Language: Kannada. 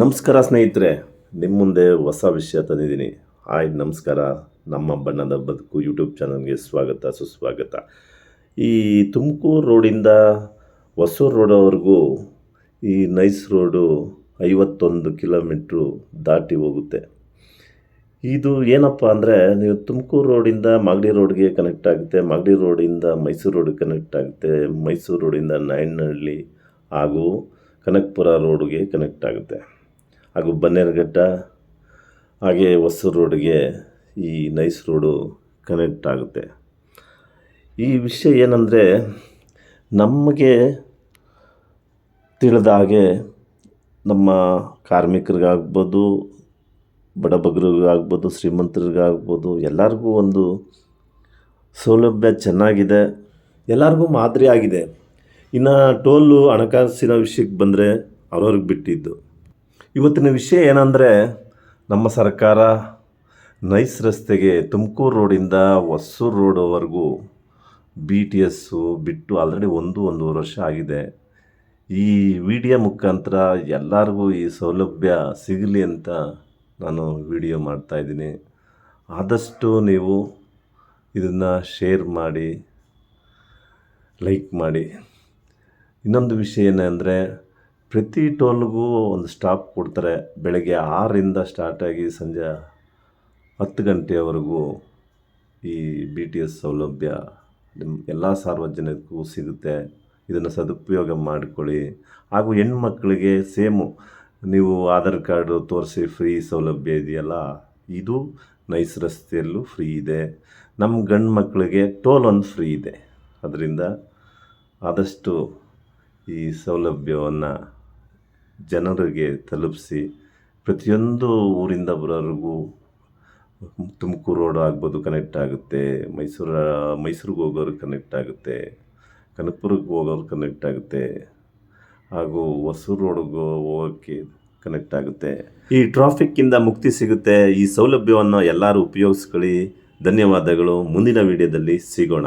ನಮಸ್ಕಾರ ಸ್ನೇಹಿತರೆ ನಿಮ್ಮ ಮುಂದೆ ಹೊಸ ವಿಷಯ ತಂದಿದ್ದೀನಿ. ಹಾಯ್, ನಮಸ್ಕಾರ. ನಮ್ಮ ಬಣ್ಣದ ಬದುಕು ಯೂಟ್ಯೂಬ್ ಚಾನಲ್ಗೆ ಸ್ವಾಗತ, ಸುಸ್ವಾಗತ. ಈ ತುಮಕೂರು ರೋಡಿಂದ ಹೊಸೂರು ರೋಡವರೆಗೂ ಈ ನೈಸ್ ರೋಡು ಐವತ್ತೊಂದು ಕಿಲೋಮೀಟ್ರು ದಾಟಿ ಹೋಗುತ್ತೆ. ಇದು ಏನಪ್ಪ ಅಂದರೆ, ನೀವು ತುಮಕೂರು ರೋಡಿಂದ ಮಾಗಡಿ ರೋಡ್ಗೆ ಕನೆಕ್ಟ್ ಆಗುತ್ತೆ, ಮಾಗಡಿ ರೋಡಿಂದ ಮೈಸೂರು ರೋಡ್ಗೆ ಕನೆಕ್ಟ್ ಆಗುತ್ತೆ, ಮೈಸೂರು ರೋಡಿಂದ ನಾಯನಹಳ್ಳಿ ಹಾಗೂ ಕನಕಪುರ ರೋಡ್ಗೆ ಕನೆಕ್ಟ್ ಆಗುತ್ತೆ. ಹಾಗೂ ಬನ್ನೇರುಘಟ್ಟ, ಹಾಗೆ ಹೊಸೂರು ರೋಡ್ಗೆ ಈ ನೈಸ್ ರೋಡು ಕನೆಕ್ಟ್ ಆಗುತ್ತೆ. ಈ ವಿಷಯ ಏನಂದರೆ, ನಮಗೆ ತಿಳಿದ ಹಾಗೆ ನಮ್ಮ ಕಾರ್ಮಿಕರಿಗಾಗ್ಬೋದು ಬಡಬಗ್ರಿಗಾಗ್ಬೋದು ಶ್ರೀಮಂತರಿಗಾಗ್ಬೋದು, ಎಲ್ಲರಿಗೂ ಒಂದು ಸೌಲಭ್ಯ ಚೆನ್ನಾಗಿದೆ. ಎಲ್ಲರಿಗೂ ಮಾದರಿ ಆಗಿದೆ. ಇನ್ನು ಟೋಲು ಹಣಕಾಸಿನ ವಿಷಯಕ್ಕೆ ಬಂದರೆ ಅವ್ರವ್ರಿಗೆ ಬಿಟ್ಟಿದ್ದು. ಇವತ್ತಿನ ವಿಷಯ ಏನಂದರೆ, ನಮ್ಮ ಸರ್ಕಾರ ನೈಸ್ ರಸ್ತೆಗೆ ತುಮಕೂರು ರೋಡಿಂದ ಹೊಸೂರು ರೋಡ್ವರೆಗೂ ಬಿ ಟಿ ಎಸ್ಸು ಬಿಟ್ಟು ಆಲ್ರೆಡಿ ಒಂದು, ಒಂದೂವರೆ ವರ್ಷ ಆಗಿದೆ. ಈ ವಿಡಿಯೋ ಮುಖಾಂತರ ಎಲ್ಲರಿಗೂ ಈ ಸೌಲಭ್ಯ ಸಿಗಲಿ ಅಂತ ನಾನು ವಿಡಿಯೋ ಮಾಡ್ತಾಯಿದ್ದೀನಿ ಆದಷ್ಟು ನೀವು ಇದನ್ನು ಶೇರ್ ಮಾಡಿ, ಲೈಕ್ ಮಾಡಿ. ಇನ್ನೊಂದು ವಿಷಯ ಏನಂದರೆ ಪ್ರತಿ ಟೋಲ್ಗೂ ಒಂದು ಸ್ಟಾಪ್ ಕೊಡ್ತಾರೆ. ಬೆಳಗ್ಗೆ ಆರರಿಂದ ಸ್ಟಾರ್ಟಾಗಿ ಸಂಜೆ ಹತ್ತು ಗಂಟೆಯವರೆಗೂ ಈ ಬಿ ಟಿ ಎಸ್ ಸೌಲಭ್ಯ ನಿಮ್ಮ ಎಲ್ಲ ಸಾರ್ವಜನಿಕರಿಗೂ ಸಿಗುತ್ತೆ. ಇದನ್ನು ಸದುಪಯೋಗ ಮಾಡಿಕೊಳ್ಳಿ. ಹಾಗೂ ಹೆಣ್ಮಕ್ಳಿಗೆ ಸೇಮು ನೀವು ಆಧಾರ್ ಕಾರ್ಡು ತೋರಿಸಿ ಫ್ರೀ ಸೌಲಭ್ಯ ಇದೆಯಲ್ಲ, ಇದು ನೈಸ್ ರಸ್ತೆಯಲ್ಲೂ ಫ್ರೀ ಇದೆ. ನಮ್ಮ ಗಂಡು ಮಕ್ಕಳಿಗೆ ಟೋಲ್ ಒಂದು ಫ್ರೀ ಇದೆ. ಅದರಿಂದ ಆದಷ್ಟು ಈ ಸೌಲಭ್ಯವನ್ನು ಜನರಿಗೆ ತಲುಪಿಸಿ ಪ್ರತಿಯೊಂದು ಊರಿಂದ ಬರೋರಿಗೂ ತುಮಕೂರು ರೋಡ್ ಆಗ್ಬೋದು ಕನೆಕ್ಟ್ ಆಗುತ್ತೆ. ಮೈಸೂರು, ಮೈಸೂರಿಗೆ ಹೋಗೋರು ಕನೆಕ್ಟ್ ಆಗುತ್ತೆ. ಕನಕಪುರಕ್ಕೆ ಹೋಗೋರು ಕನೆಕ್ಟ್ ಆಗುತ್ತೆ. ಹಾಗೂ ಹೊಸೂರು ರೋಡ್ಗೆ ಹೋಗೋಕ್ಕೆ ಕನೆಕ್ಟ್ ಆಗುತ್ತೆ. ಈ ಟ್ರಾಫಿಕ್ಕಿಂದ ಮುಕ್ತಿ ಸಿಗುತ್ತೆ. ಈ ಸೌಲಭ್ಯವನ್ನು ಎಲ್ಲರೂ ಉಪಯೋಗಿಸ್ಕೊಳ್ಳಿ. ಧನ್ಯವಾದಗಳು. ಮುಂದಿನ ವಿಡಿಯೋದಲ್ಲಿ ಸಿಗೋಣ.